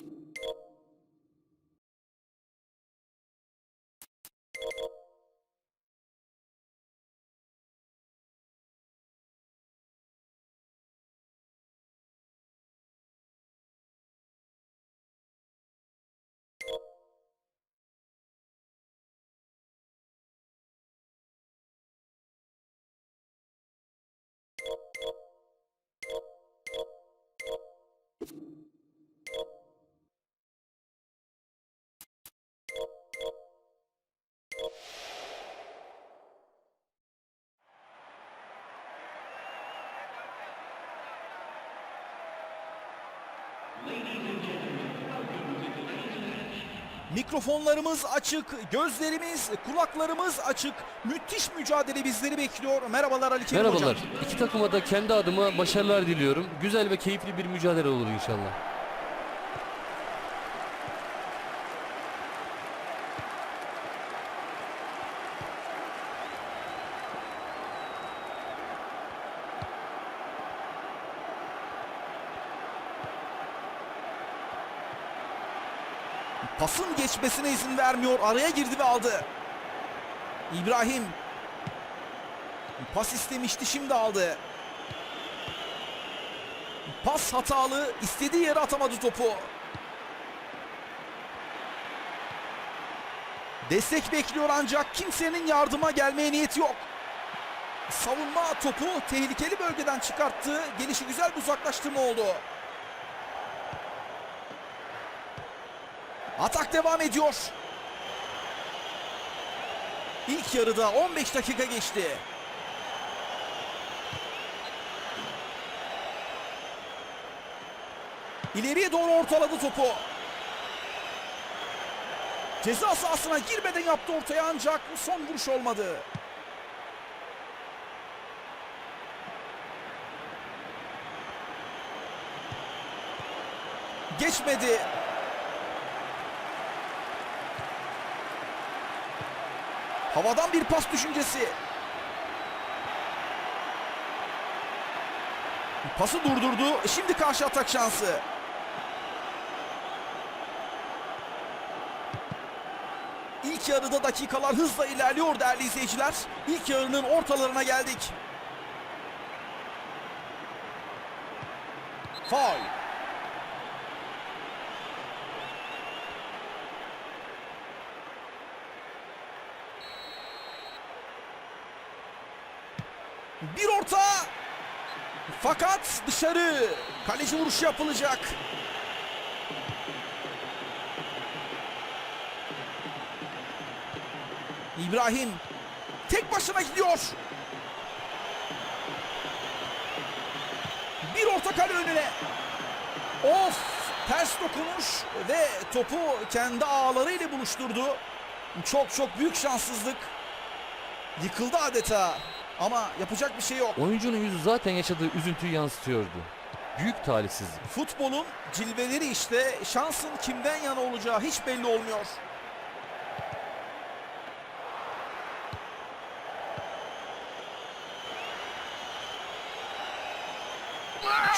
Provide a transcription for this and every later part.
you. Mikrofonlarımız açık, gözlerimiz, kulaklarımız açık. Müthiş mücadele bizleri bekliyor. Merhabalar Ali Kerim Merhabalar. Hocam. İki takıma da kendi adıma başarılar diliyorum. Güzel ve keyifli bir mücadele olur inşallah. Pasın geçmesine vermiyor. Araya girdi ve aldı. İbrahim. Pas istemişti şimdi aldı. Pas hatalı. istediği yere atamadı topu. Destek bekliyor ancak kimsenin yardıma gelmeye niyeti yok. Savunma topu tehlikeli bölgeden çıkarttı. Gelişi güzel bir uzaklaştırma oldu. Atak devam ediyor. İlk yarıda 15 dakika geçti. İleriye doğru ortaladı topu. Ceza sahasına girmeden yaptı ortaya ancak son vuruş olmadı. Geçmedi. Havadan bir pas düşüncesi. Pası durdurdu. Şimdi karşı atak şansı. İlk yarıda dakikalar hızla ilerliyor değerli izleyiciler. İlk yarının ortalarına geldik. Faul. Bir orta. Fakat dışarı. Kaleci vuruşu yapılacak. İbrahim tek başına gidiyor. Bir orta kale önüne. Of ters dokunuş ve topu kendi ağlarıyla buluşturdu. Çok çok büyük şanssızlık. Yıkıldı adeta. Ama yapacak bir şey yok. Oyuncunun yüzü zaten yaşadığı üzüntüyü yansıtıyordu. Büyük talihsizlik. Futbolun cilveleri işte şansın kimden yana olacağı hiç belli olmuyor.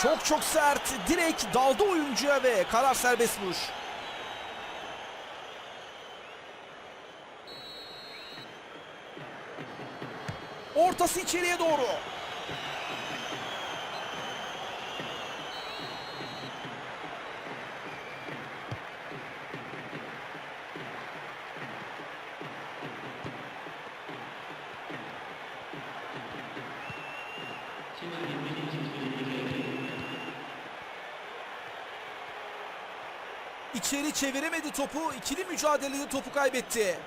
Çok çok sert. Direkt daldı oyuncuya ve karar serbest vuruş. Ortası içeriye doğru. İçeri çeviremedi topu. İkili mücadelede topu kaybetti.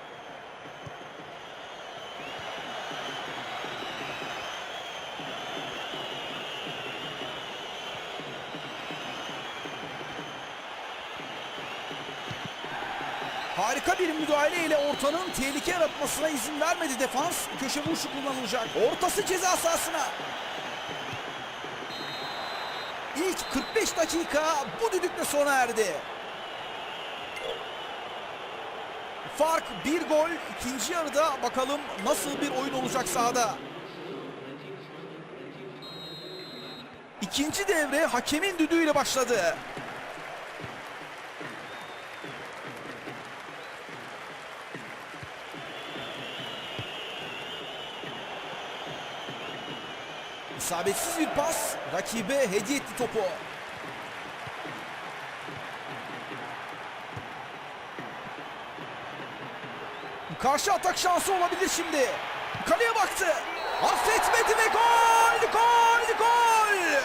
Harika bir müdahaleyle ortanın tehlike yaratmasına izin vermedi defans. Köşe vuruşu kullanılacak. Ortası ceza sahasına. İlk 45 dakika bu düdükle sona erdi. Fark bir gol. İkinci yarıda bakalım nasıl bir oyun olacak sahada. İkinci devre hakemin düdüğüyle başladı. İsabetsiz bir pas rakibe hediye etti topu. Karşı atak şansı olabilir şimdi. Kaleye baktı. Affetmedi ve gol! Gol! Gol!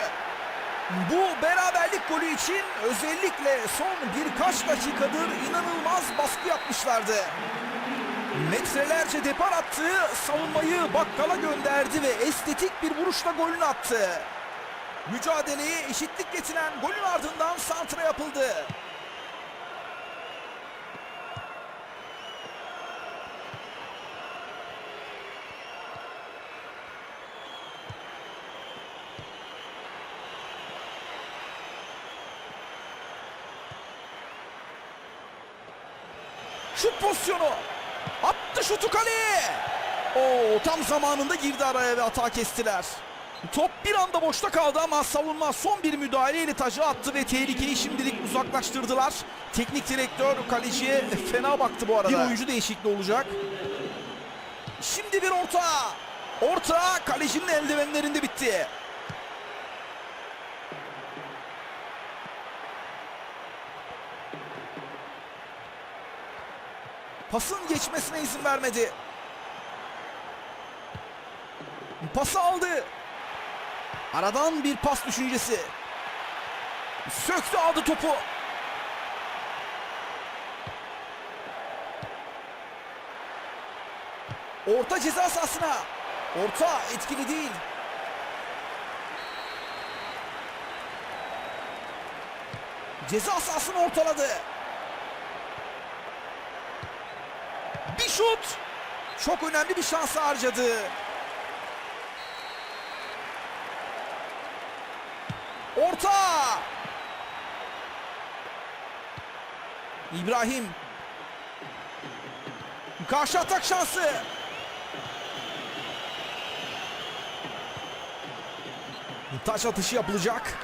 Bu beraberlik golü için özellikle son birkaç dakikadır inanılmaz baskı yapmışlardı. Metrelerce depar attığı savunmayı bakkala gönderdi ve estetik bir vuruşla golünü attı. Mücadeleye eşitlik getiren golün ardından santra yapıldı. Şut pozisyonu. Attı şutu kaleye. Oo, tam zamanında girdi araya ve hata kestiler. Top bir anda boşta kaldı ama savunma son bir müdahaleyle tacı attı ve tehlikeyi şimdilik uzaklaştırdılar. Teknik direktör kaleciye fena baktı bu arada. Bir oyuncu değişikliği olacak. Şimdi bir orta. Orta kalecinin eldivenlerinde bitti. Pasın geçmesine izin vermedi. Pası aldı. Aradan bir pas düşüncesi. Söktü aldı topu. Orta ceza sahasına. Orta etkili değil. Ceza sahasını ortaladı. Şut. Çok önemli bir şansı harcadı. Orta. İbrahim. Karşı atak şansı. Taş atışı yapılacak.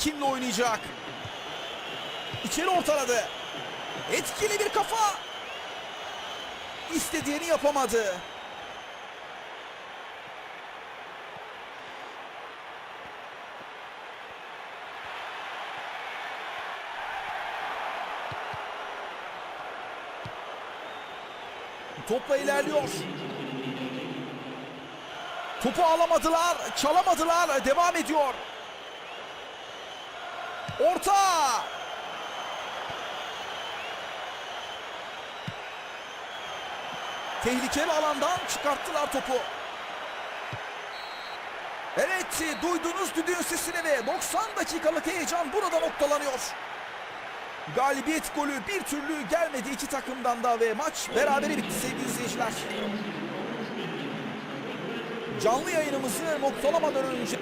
Kimle oynayacak? İçeri ortaladı. Etkili bir kafa. İstediğini yapamadı. Topla ilerliyor. Topu alamadılar, çalamadılar, devam ediyor. Orta! Tehlikeli alandan çıkarttılar topu. Evet duydunuz düdüğün sesini ve 90 dakikalık heyecan burada noktalanıyor. Galibiyet golü bir türlü gelmedi iki takımdan da ve maç berabere bitti sevgili izleyiciler. Canlı yayınımızı noktalamadan önce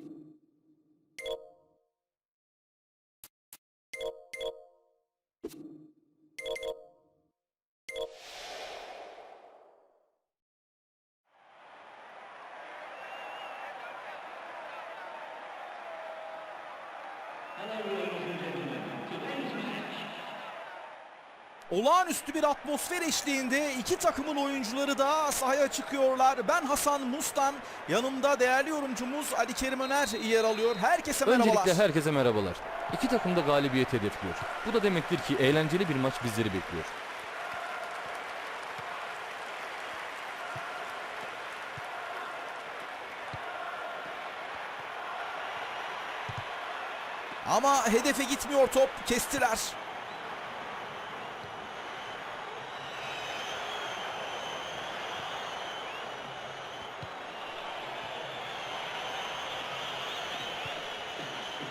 you Olağanüstü bir atmosfer eşliğinde iki takımın oyuncuları da sahaya çıkıyorlar. Ben Hasan Mustan, yanımda değerli yorumcumuz Ali Kerim Öner yer alıyor. Herkese merhabalar. Öncelikle herkese merhabalar. İki takım da galibiyet hedefliyor. Bu da demektir ki eğlenceli bir maç bizleri bekliyor. Ama hedefe gitmiyor top. Kestiler.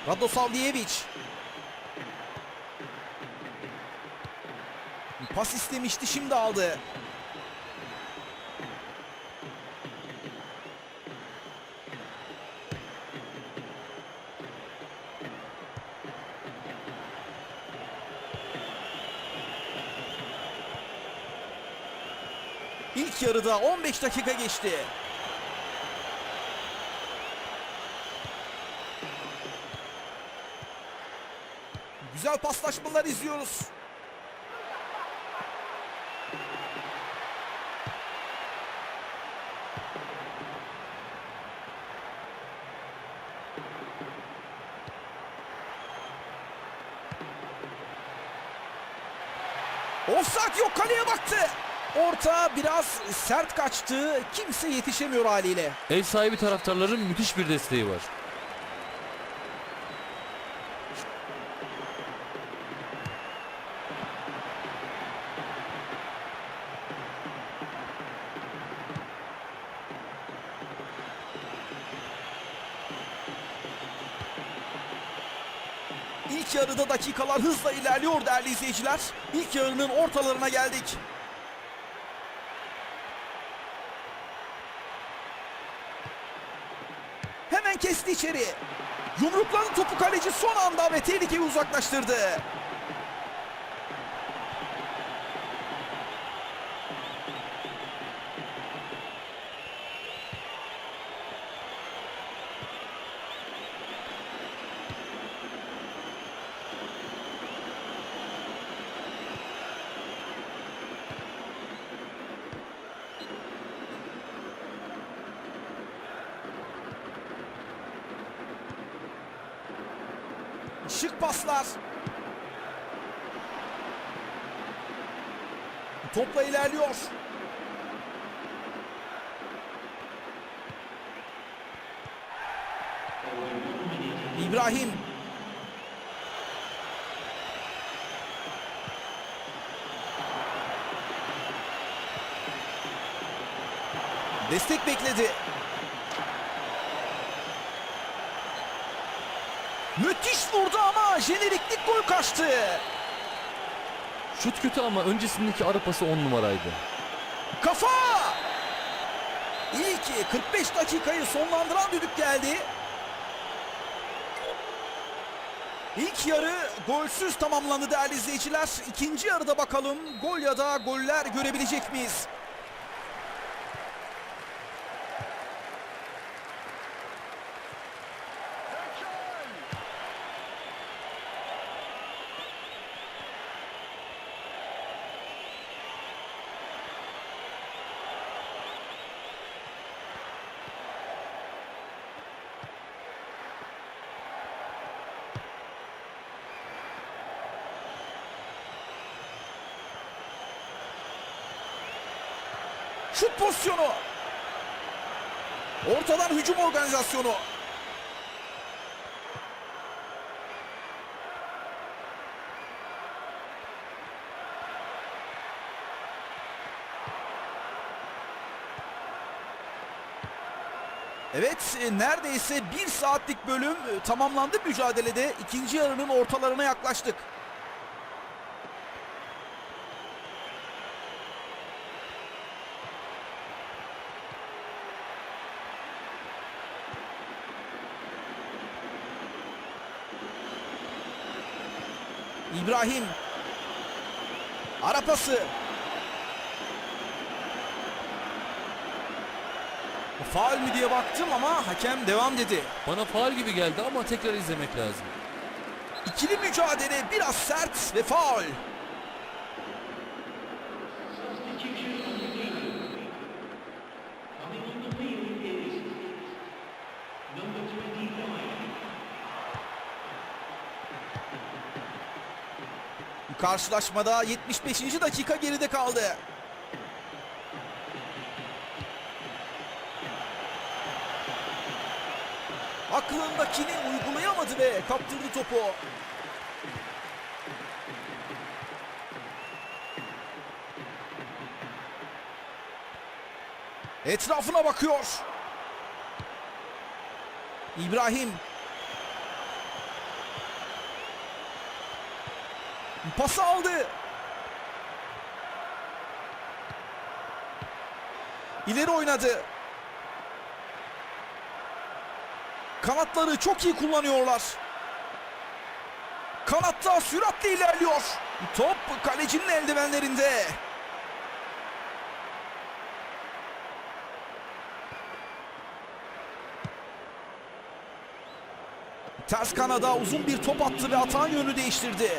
Radosavljevic. Pas istemişti şimdi aldı. İlk yarıda 15 dakika geçti. Güzel paslaşmalar izliyoruz. Offside yok kaleye baktı. Orta biraz sert kaçtı. Kimse yetişemiyor haliyle. Ev sahibi taraftarların müthiş bir desteği var. İlk yarıda dakikalar hızla ilerliyor değerli izleyiciler. İlk yarının ortalarına geldik. Hemen kesti içeri. Yumrukladı topu kaleci son anda ve tehlikeyi uzaklaştırdı. Şık paslar. Topla ilerliyor. İbrahim. Destek bekledi. Müthiş vurdu ama jeneriklik gol kaçtı. Şut kötü ama öncesindeki ara pası 10 numaraydı. Kafa! İyi ki 45 dakikayı sonlandıran düdük geldi. İlk yarı golsüz tamamlandı değerli izleyiciler. İkinci yarıda bakalım gol ya da goller görebilecek miyiz? Şut pozisyonu. Ortadan hücum organizasyonu. Evet e, neredeyse bir saatlik bölüm e, tamamlandı mücadelede. İkinci yarının ortalarına yaklaştık. İbrahim. Ara pası. Faul mü diye baktım ama hakem devam dedi. Bana faal gibi geldi ama tekrar izlemek lazım. İkili mücadele biraz sert ve faul. Karşılaşmada 75. dakika geride kaldı. aklındakini uygulayamadı ve kaptırdı topu. Etrafına bakıyor. İbrahim. Pası aldı. İleri oynadı. Kanatları çok iyi kullanıyorlar. Kanatta süratle ilerliyor. Top kalecinin eldivenlerinde. Ters kanada uzun bir top attı ve atağın yönünü değiştirdi.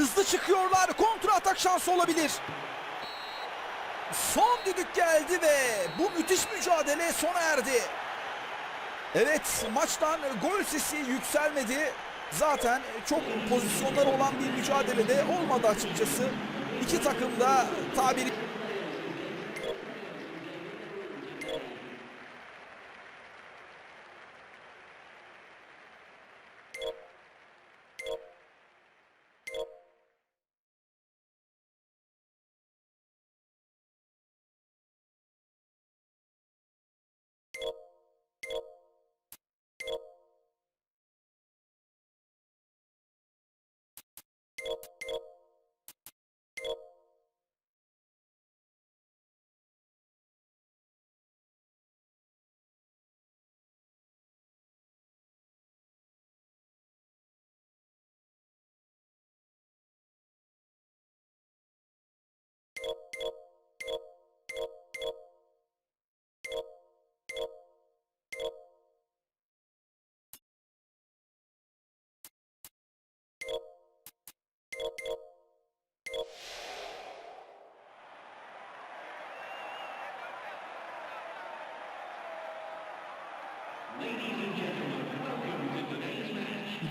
Hızlı çıkıyorlar. Kontra atak şansı olabilir. Son düdük geldi ve bu müthiş mücadele sona erdi. Evet maçtan gol sesi yükselmedi. Zaten çok pozisyonları olan bir mücadelede olmadı açıkçası. İki takım da tabiri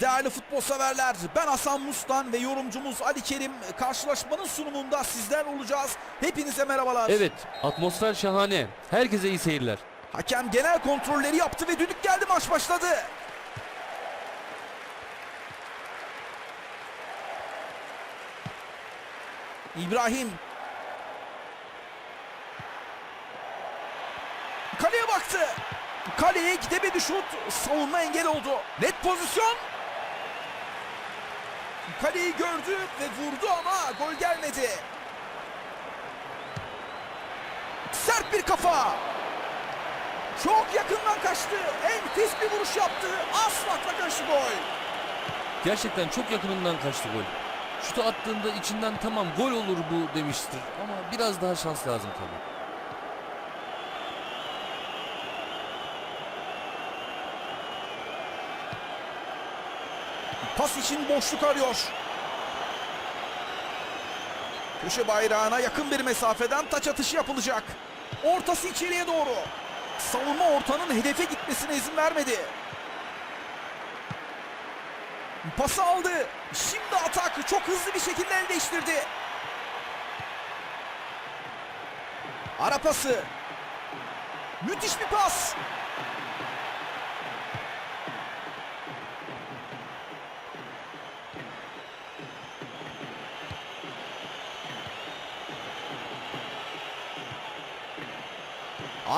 Değerli futbol severler, ben Hasan Mustan ve yorumcumuz Ali Kerim karşılaşmanın sunumunda sizler olacağız. Hepinize merhabalar. Evet, atmosfer şahane. Herkese iyi seyirler. Hakem genel kontrolleri yaptı ve düdük geldi maç başladı. İbrahim. Kaleye baktı. Kaleye gidemedi şut. Savunma engel oldu. Net pozisyon. Kaleyi gördü ve vurdu ama gol gelmedi. Sert bir kafa. Çok yakından kaçtı. Enfes bir vuruş yaptı. Asfaltla kaçtı gol. Gerçekten çok yakınından kaçtı gol. Şutu attığında içinden tamam gol olur bu demiştir. Ama biraz daha şans lazım tabii. Pas için boşluk arıyor. Köşe bayrağına yakın bir mesafeden taç atışı yapılacak. Ortası içeriye doğru. Savunma ortanın hedefe gitmesine izin vermedi. Pası aldı. Şimdi atak çok hızlı bir şekilde el değiştirdi. Ara pası. Müthiş bir pas.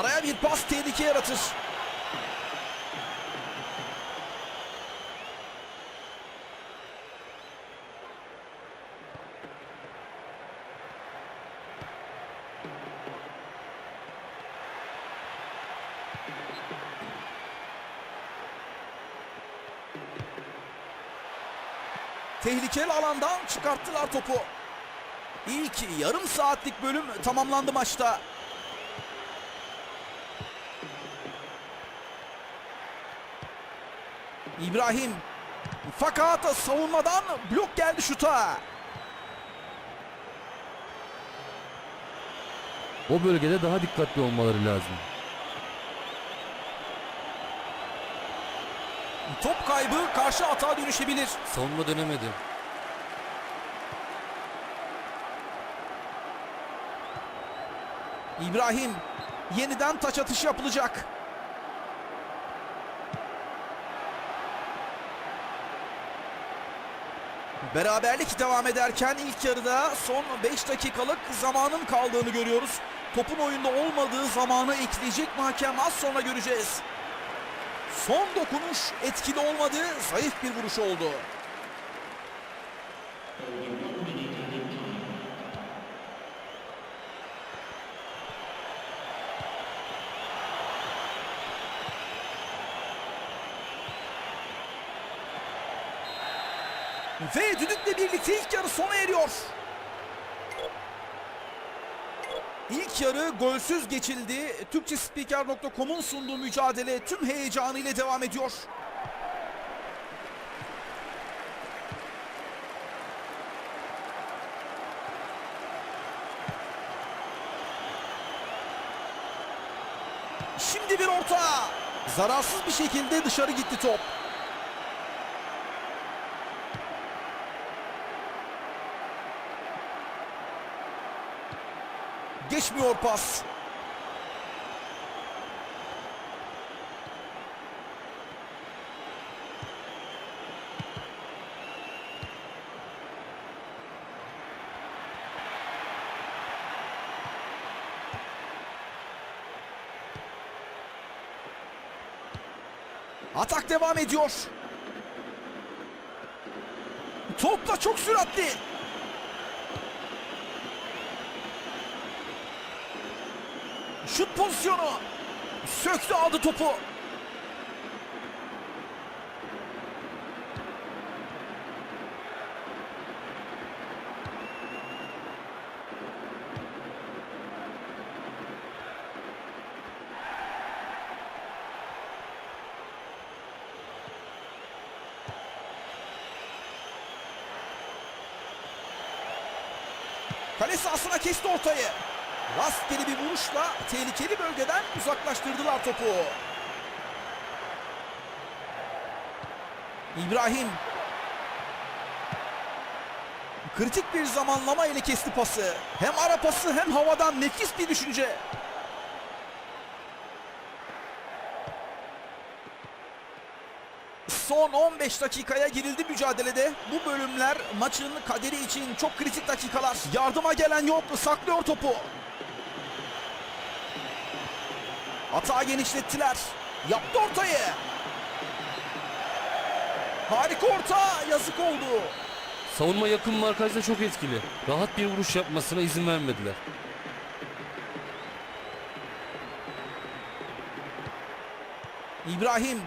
Araya bir pas tehlike yaratır. Tehlikeli alandan çıkarttılar topu. İyi ki yarım saatlik bölüm tamamlandı maçta. İbrahim. Fakat savunmadan blok geldi şuta. O bölgede daha dikkatli olmaları lazım. Top kaybı karşı atağa dönüşebilir. Savunma dönemedi. İbrahim yeniden taç atışı yapılacak. Beraberlik devam ederken ilk yarıda son 5 dakikalık zamanın kaldığını görüyoruz. Topun oyunda olmadığı zamanı ekleyecek mi hakem az sonra göreceğiz. Son dokunuş etkili olmadı, zayıf bir vuruş oldu. Ve düdükle birlikte ilk yarı sona eriyor. İlk yarı golsüz geçildi. Türkçespiker.com'un sunduğu mücadele tüm heyecanıyla devam ediyor. Şimdi bir orta. Zararsız bir şekilde dışarı gitti top. Geçmiyor pas. Atak devam ediyor. Topla çok süratli. Şut pozisyonu. Söktü aldı topu. Kale sahasına kesti ortayı. Rastgele bir vuruşla tehlikeli bölgeden uzaklaştırdılar topu. İbrahim. Kritik bir zamanlama ile kesti pası. Hem ara pası hem havadan nefis bir düşünce. Son 15 dakikaya girildi mücadelede. Bu bölümler maçın kaderi için çok kritik dakikalar. Yardıma gelen yok. Saklıyor topu. Hata genişlettiler. Yaptı ortayı. Harika orta. Yazık oldu. Savunma yakın markajda çok etkili. Rahat bir vuruş yapmasına izin vermediler. İbrahim.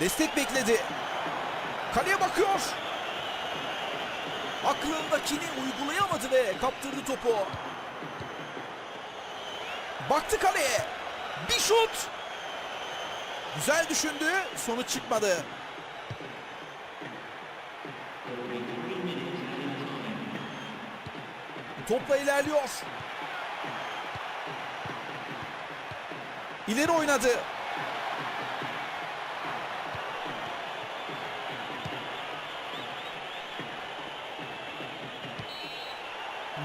Destek bekledi. Kaleye bakıyor. Aklındakini uygulayamadı ve kaptırdı topu. Baktı kaleye. Bir şut. Güzel düşündü. Sonuç çıkmadı. Topla ilerliyor. İleri oynadı.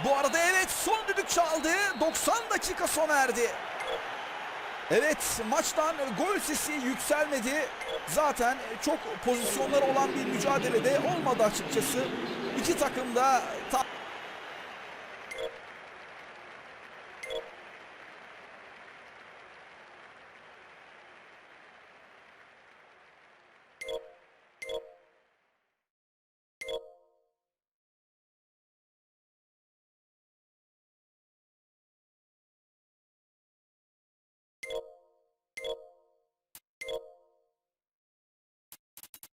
Bu arada evet son düdük çaldı. 90 dakika sona erdi. Evet maçtan gol sesi yükselmedi. Zaten çok pozisyonları olan bir mücadelede olmadı açıkçası. İki takım da